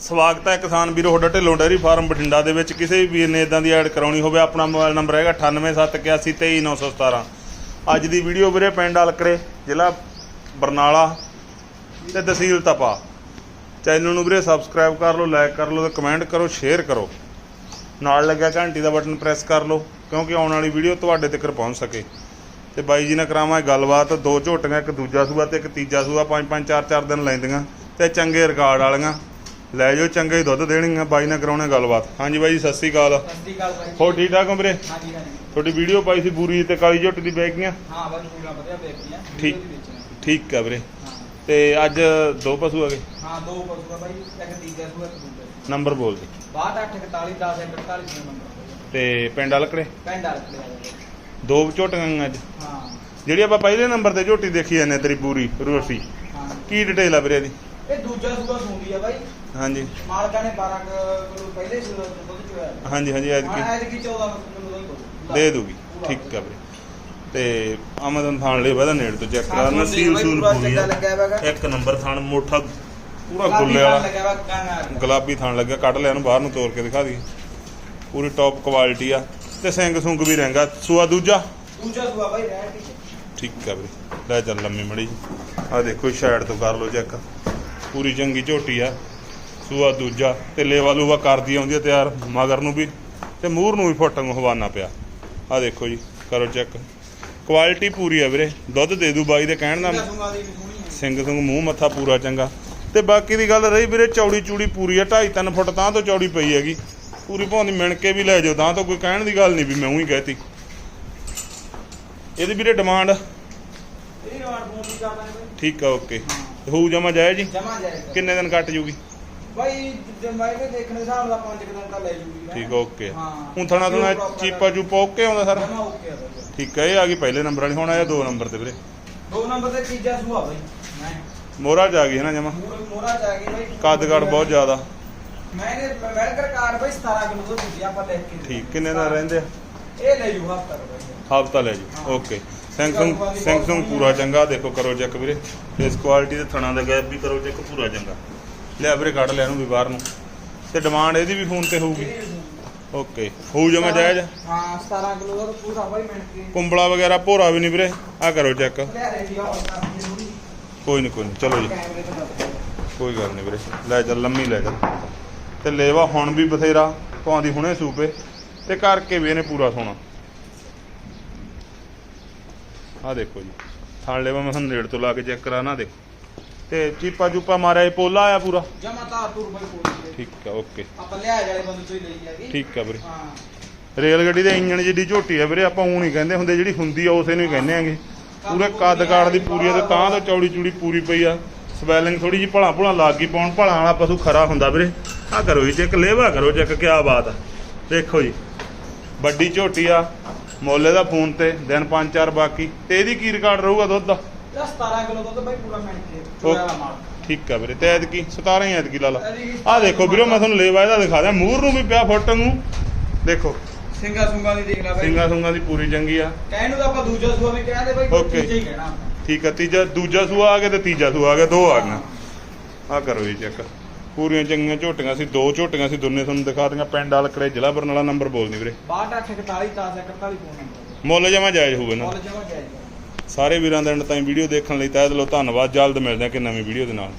ਸਵਾਗਤ ਹੈ ਕਿਸਾਨ ਵੀਰੋ, ਤੁਹਾਡਾ ਢਿੱਲੋਂ ਡੈਰੀ ਫਾਰਮ ਬਠਿੰਡਾ ਦੇ ਵਿੱਚ। ਕਿਸੇ ਵੀ ਵੀਰ ਨੇ ਇਦਾਂ ਦੀ ਐਡ ਕਰਾਉਣੀ ਹੋਵੇ, ਆਪਣਾ ਮੋਬਾਈਲ ਨੰਬਰ ਹੈਗਾ 9871823917 ਅੱਜ ਦੀ ਵੀਡੀਓ ਵੀਰੇ ਪਿੰਡ ਅਲਕਰੇ, ਜ਼ਿਲ੍ਹਾ ਬਰਨਾਲਾ ਤੇ ਤਹਿਸੀਲ ਤਪਾ। ਚੈਨਲ ਨੂੰ ਵੀਰੇ ਸਬਸਕ੍ਰਾਈਬ ਕਰ ਲਓ, ਲਾਈਕ ਕਰ ਲਓ ਤੇ ਕਮੈਂਟ ਕਰੋ, ਸ਼ੇਅਰ ਕਰੋ। ਨਾਲ ਲੱਗਿਆ ਘੰਟੀ ਦਾ ਬਟਨ ਪ੍ਰੈਸ ਕਰ ਲਓ, ਕਿਉਂਕਿ ਆਉਣ ਵਾਲੀ ਵੀਡੀਓ ਤੁਹਾਡੇ ਤੱਕ ਪਹੁੰਚ ਸਕੇ। ਤੇ ਬਾਈ ਜੀ ਨਾਲ ਕਰਾਵਾਂ ਗੱਲਬਾਤ, ਦੋ ਝੋਟੀਆਂ, ਇੱਕ ਦੂਜਾ ਸੂਆ ਤੇ ਇੱਕ ਤੀਜਾ ਸੂਆ, ਪੰਜ ਪੰਜ ਚਾਰ ਚਾਰ ਦਿਨ ਲੈਂਦੀਆਂ ਤੇ ਚੰਗੇ ਰਿਕਾਰਡ ਵਾਲੀਆਂ। ਲੈ ਜਾਓ ਚੰਗੇ ਦੁੱਧ ਦੇਣਗੀਆਂ ਬਾਈ ਨਾਲ ਕਰਾਉਣੇ ਗੱਲਬਾਤ। ਹਾਂਜੀ ਬਾਈ ਜੀ ਸਤਿ ਸ੍ਰੀ ਅਕਾਲ। ਸਤਿ ਸ਼੍ਰੀ ਅਕਾਲ ਬਾਈ ਹੋਰ ਠੀਕ ਠਾਕ ਹੋ ਵੀਰੇ? ਹਾਂਜੀ ਹਾਂਜੀ ਤੁਹਾਡੀ ਵੀਡੀਓ ਪਾਈ ਸੀ ਬੂਰੀ ਤੇ ਕਾਲੀ ਝੋਟੀ ਦੀ ਬੈਗੀਆਂ ਹਾਂ ਬਾਈ ਪੂਰਾ ਵਧੀਆ ਵੇਚੀਆਂ ਠੀਕ। ਠੀਕ ਆ ਵੀਰੇ। ਹਾਂ। ਤੇ ਅੱਜ ਦੋ ਪਸ਼ੂ ਆ ਗਏ? ਹਾਂ ਦੋ ਪਸ਼ੂ ਆ ਬਾਈ ਇੱਕ ਤੀਜਾ ਸੂਆ ਇੱਕ ਦੂਜਾ ਨੰਬਰ ਬੋਲ ਦੇ। 6241 10 48 ਦਾ ਨੰਬਰ। ਤੇ ਪਿੰਡ ਅਲਕੜੇ? ਪਿੰਡ ਆ ਲਿਆ ਦੋ ਝੋਟੀਆਂ ਅੱਜ। ਹਾਂ। ਜਿਹੜੀ ਆਪਾਂ ਪਹਿਲੇ ਨੰਬਰ ਤੇ ਝੋਟੀ ਦੇਖੀ ਜਾਂਦੇ ਤੇਰੀ ਪੂਰੀ ਰੋਸੀ ਹਾਂ। ਕੀ ਡਿਟੇਲ ਆ ਵੀਰੇ ਇਹਦੀ? ਇਹ ਦੂਜਾ ਸੂਆ ਸੁੰਦੀ ਆ ਬਾਈ। ਹਾਂਜੀ। ਮਾਲਕਾਂ ਨੇ 12 ਕਿਲੋ ਪਹਿਲੇ ਸੂਆ ਤੋਂ ਦੁੱਧ ਚੋਇਆ ਹਾਂਜੀ ਹਾਂਜੀ ਐਤਕੀ। ਐਤਕੀ 14 ਕਿਲੋ ਦਾ। ਦੇ ਦੂਗੀ। ਠੀਕ ਆ ਵੀਰੇ। ਤੇ ਆਮਦਨ ਥਾਣ ਲਈ ਵਧਾ ਨੇੜ ਤੋਂ ਚੈੱਕ ਕਰਾ ਹਾਂ, ਨਸੀਲ ਬਾਈ, ਸੂਲ ਪੂਰਾ ਪੂਰੀ ਚੰਗਾ ਆ ਲੱਗਿਆ ਵਾ ਗਾ। ਇੱਕ ਨੰਬਰ ਥਾਣ ਮੋਠਾ ਪੂਰਾ ਗੁਲਾਬੀ ਵਾਲਾ। ਥਾਣ। ਲੱਗਿਆ। ਕੱਢ ਲਿਆ ਇਹਨੂੰ ਬਾਹਰ ਨੂੰ ਤੋੜ ਕੇ ਦਿਖਾ ਦਈਏ। ਪੂਰੀ ਟੌਪ ਕੁਆਲਿਟੀ ਆ। ਤੇ ਸਿੰਘ ਸੁੰਗ ਵੀ ਰਹਿੰਗਾ। ਸੂਆ ਦੂਜਾ? ਦੂਜਾ ਸੂਆ ਬਾਈ ਰਹਿ ਟੀ ਠੀਕ ਆ ਵੀਰੇ। ਲੈ ਚੱਲ ਲੰਮੀ ਮੜੀ ਆ ਦੇਖੋ ਸਾਈਡ ਤੋਂ ਕਰ ਲਓ ਚੈੱਕ। ਪੂਰੀ ਚੰਗੀ ਝੋਟੀ ਆ ਸੂਆ ਦੂਜਾ ਤੇ ਲੇਵਾ ਲੂਵਾ ਕਰਦੀ ਆਉਂਦੀ ਆ ਤਿਆਰ ਮਗਰ ਨੂੰ ਵੀ ਤੇ ਮੂਹਰ ਨੂੰ ਵੀ ਫੁੱਟਣ ਹਵਾਨਾ ਪਿਆ। ਆ ਦੇਖੋ ਜੀ ਕਰੋ ਚੈੱਕ। ਕੁਆਲਿਟੀ ਪੂਰੀ ਆ ਵੀਰੇ ਦੁੱਧ ਦੇ ਦੂ ਬਾਈ ਦੇ ਕਹਿਣ ਦਾ ਸਿੰਘ ਸਿੰਘ ਮੂੰਹ ਮੱਥਾ ਪੂਰਾ ਚੰਗਾ। ਤੇ ਬਾਕੀ ਦੀ ਗੱਲ ਰਹੀ ਵੀਰੇ ਚੌੜੀ ਚੂੜੀ ਪੂਰੀ ਆ 2.5 3 ਫੁੱਟ ਤਾਂ ਤੋਂ ਚੌੜੀ ਪਈ ਹੈਗੀ। ਪੂਰੀ ਭਾਉਂਦੀ ਮਿਣ ਕੇ ਵੀ ਲੈ ਜਾਓ ਤਾਂ ਤੋਂ ਕੋਈ ਕਹਿਣ ਦੀ ਗੱਲ ਨਹੀਂ ਵੀ ਮੈਂ ਉਹੀ ਕਹਿਤੀ। ਇਹਦੀ ਵੀਰੇ ਡਿਮਾਂਡ ਠੀਕ ਆ ਓਕੇ ਹੋਊ ਜਮਾ ਜਾਇਆ ਜੀ? ਜਮਾ ਜਾਏਗਾ ਕਿੰਨੇ ਦਿਨ ਕੱਟ ਜੂਗੀ? ਬਾਈ ਜੇ ਮੈਂ ਵੀ ਦੇਖਣ ਦੇ ਹਿਸਾਬ ਨਾਲ 5 ਦਿਨ ਤਾਂ ਲੈ ਜੂਗੀ। ਠੀਕ ਆ ਓਕੇ। ਹਾਂ। ਹੁਣ ਥਣਾ ਥਣਾ ਚੀਪਾ ਚੂਪਾ ਓਕੇ ਆਉਂਦਾ ਸਰ? ਜਮਾ ਓਕੇ ਆ ਬਾਈ ਠੀਕ ਆ ਇਹ ਆ ਗਈ ਪਹਿਲੇ ਨੰਬਰ ਵਾਲੀ ਹੁਣ ਆਇਆ ਦੋ ਨੰਬਰ ਤੇ ਵੀਰੇ। ਦੋ ਨੰਬਰ ਤੇ ਤੀਜਾ ਸੂਆ ਬਾਈ ਮੈਂ। ਮੋਹਰਾ ਜਾ ਗਈ ਹੈ ਨਾ ਜਮਾ? ਮੂਰ ਮੋਰਾ ਜਾ ਗਈ ਬਾਈ। ਕੱਦਗੜ ਬਹੁਤ ਜ਼ਿਆਦਾ। ਮੈਂ ਨੇ ਵੈਲਕਰ ਕਾਰ ਬਾਈ 17 ਕਿਲੋ ਦੁੱਧ ਦਿੱਤੀ ਆਪਾਂ ਲੈ ਕੇ ਠੀਕ ਕਿੰਨੇ ਦਿਨ ਰਹਿੰਦੇ ਆ? ਇਹ ਲੈ ਜੂ ਹਫਤਾ ਬਾਈ। ਹਫਤਾ ਲੈ ਜੀ ਓਕੇ। ਸੈਮਸੰਗ ਸੈਮਸੰਗ ਪੂਰਾ ਚੰਗਾ ਦੇਖੋ ਕਰੋ ਚੈੱਕ ਵੀਰੇ। ਇਸ ਕੁਆਲਿਟੀ ਦੇ ਥਣਾ ਦਾ ਗੈਪ ਵੀ ਕਰੋ ਚੈੱਕ ਪੂਰਾ ਚੰਗਾ। ਲਿਆ ਵੀਰੇ ਕੱਢ ਲਿਆ ਇਹਨੂੰ ਵੀ ਬਾਹਰ ਨੂੰ। ਤੇ ਡਿਮਾਂਡ ਇਹਦੀ ਵੀ ਫੋਨ ਤੇ ਹੋਊਗੀ। ਓਕੇ ਹੋਊ ਜਮਾ ਜਾਇਜ਼? ਹਾਂ 17 ਕਿਲੋ ਦਾ ਪੂਰਾ ਬਾਈ ਮਿੰਟ ਕੁੰਬਲਾ ਵਗੈਰਾ ਭੋਰਾ ਵੀ ਨਹੀਂ ਵੀਰੇ। ਆ ਕਰੋ ਚੈੱਕ। ਲੈ ਕੋਈ ਨਹੀਂ ਕੋਈ ਨਹੀਂ ਚਲੋ ਜੀ। ਕੋਈ ਗੱਲ ਨਹੀਂ ਵੀਰੇ। ਲੈ ਚੱਲ ਲੰਮੀ ਲੈ ਚੱਲ। ਤੇ ਲੇਵਾ ਹੁਣ ਵੀ ਬਥੇਰਾ ਪਾਉਂਦੀ ਹੁਣੇ ਸੂਪੇ। ਤੇ ਕਰਕੇ ਵੀ ਇਹਨੇ ਪੂਰਾ ਸੋਣਾ। ਆ ਦੇਖੋ ਜੀ। ਥਾਲ ਲੇਵਾ ਮੈਂ ਤੁਹਾਨੂੰ ਨੇੜ ਤੋਂ ਲਾ ਕੇ ਚੈੱਕ ਕਰਾ ਨਾ ਦੇਖੋ। ਤੇ ਚੀਪਾ ਚੂਪਾ ਮਾਰਿਆ ਇਹ ਪੋਲਾ ਆਇਆ ਪੂਰਾ? ਜਮਾ ਤਾਂ ਤੁਰ ਬਾਈ ਕੋਲ ਠੀਕ ਆ ਓਕੇ। ਆਪਾਂ ਲਿਆ ਜਾਲੇ ਬੰਦੇ ਤੋਂ ਹੀ ਲਈ ਹੈਗੀ ਠੀਕ ਆ ਵੀਰੇ। ਹਾਂ। ਰੇਲ ਗੱਡੀ ਦੇ ਇੰਜਣ ਜਿੱਡੀ ਝੋਟੀ ਆ ਵੀਰੇ ਆਪਾਂ ਉਹ ਨਹੀਂ ਕਹਿੰਦੇ ਹੁੰਦੇ ਜਿਹੜੀ ਹੁੰਦੀ ਆ ਉਸੇ ਨੂੰ ਹੀ ਕਹਿੰਦੇ ਆਂਗੇ। ਪੂਰੇ ਕੱਦ ਕਾੜ ਦੀ ਪੂਰੀ ਆ ਤੇ ਤਾਂ ਤਾਂ ਚੌੜੀ ਚੂੜੀ ਪੂਰੀ ਪਈ ਆ। ਸਵੈਲਿੰਗ ਥੋੜੀ ਜਿਹੀ ਭਲਾ ਭੁਲਾ ਲੱਗ ਗਈ ਪਾਉਣ ਭਲਾ ਵਾਲਾ ਪਸ਼ੂ ਖਰਾ ਹੁੰਦਾ ਵੀਰੇ। ਆ ਕਰੋ ਜੀ ਚੈੱਕ ਲੇਵਾ ਕਰੋ ਚੈੱਕ ਕਿਆ ਬਾਤ ਆ। ਦੇਖੋ ਜੀ ਵੱਡੀ ਝੋਟੀ ਆ ਮੋਲੇ ਦਾ ਫੋਨ ਤੇ ਦਿਨ 5-4 ਬਾਕੀ। ਤੇ ਇਹਦੀ ਕੀ ਰਿਕਾਰਡ ਰਹੂਗਾ ਦੁੱਧ ਦਾ? ਇਹ 17 ਕਿਲੋ ਦੁੱਧ ਬਾਈ ਪੂਰਾ ਮਿੰਟ ਕੇ ਚੋਇਆ ਮਾਲ। ਠੀਕ ਆ ਵੀਰੇ ਤੇ ਐਤਕੀ 17 ਹੀ ਐਤਕੀ ਲਾ ਲਾ। ਆ ਦੇਖੋ ਵੀਰੇ ਮੈਂ ਤੁਹਾਨੂੰ ਲੇਵਾ ਇਹਦਾ ਦਿਖਾ ਦਿਆਂ। ਮੂਰ ਨੂੰ ਵੀ ਪਿਆ ਫੁੱਟ ਨੂੰ। ਦੇਖੋ। ਸਿੰਘਾ ਸੁੰਗਾ ਦੀ ਦੇਖ ਲੈ ਬਾਈ। ਸਿੰਘਾਂ ਸੁੰਗਾਂ ਦੀ ਪੂਰੀ ਚੰਗੀ ਆ। ਕਹਿਣ ਨੂੰ ਤਾਂ ਆਪਾਂ ਦੂਜਾ ਸੂਆ ਵੀ ਕਹਿੰਦੇ ਬਾਈ. ਤੀਜਾ ਹੀ ਕਹਿਣਾ। ਠੀਕ ਆ ਤੀਜਾ ਦੂਜਾ ਸੂਆ ਆ ਗਿਆ ਤੇ ਤੀਜਾ ਸੂਆ ਆ ਗਿਆ ਦੋ ਆ ਗਈਆਂ। ਆ ਕਰੋ ਜੀ ਚੈੱਕ ਪੂਰੀਆਂ ਚੰਗੀਆਂ ਝੋਟੀਆਂ ਸੀ ਦੋ ਝੋਟੀਆਂ ਸੀ ਦੋਨੇ ਤੁਹਾਨੂੰ ਦਿਖਾ ਦਿਆਂ ਪਿੰਡ ਵਾਲਕੜੇ ਜ਼ਿਲ੍ਹਾ ਬਰਨਾਲਾ ਨੰਬਰ ਬੋਲਦੀ ਵੀਰੇ। 6241 10 41 ਫੋਨ ਨੰਬਰ ਮੁੱਲ ਜਮਾ ਜਾਇਜ਼ ਹੋਊਗਾ ਨਾ ਕਾਲਜ ਜਮਾ ਜਾਏਗਾ ਸਾਰੇ ਵੀਰਾਂ ਦਾ ਐਂਡ ਤਾਈਂ ਵੀਡੀਓ ਦੇਖਣ ਲਈ ਤਹਿ ਦਿਲੋਂ ਧੰਨਵਾਦ ਜਲਦ ਮਿਲਦੇ ਹਾਂ ਕਿ ਨਵੀਂ ਵੀਡੀਓ ਦੇ ਨਾਲ।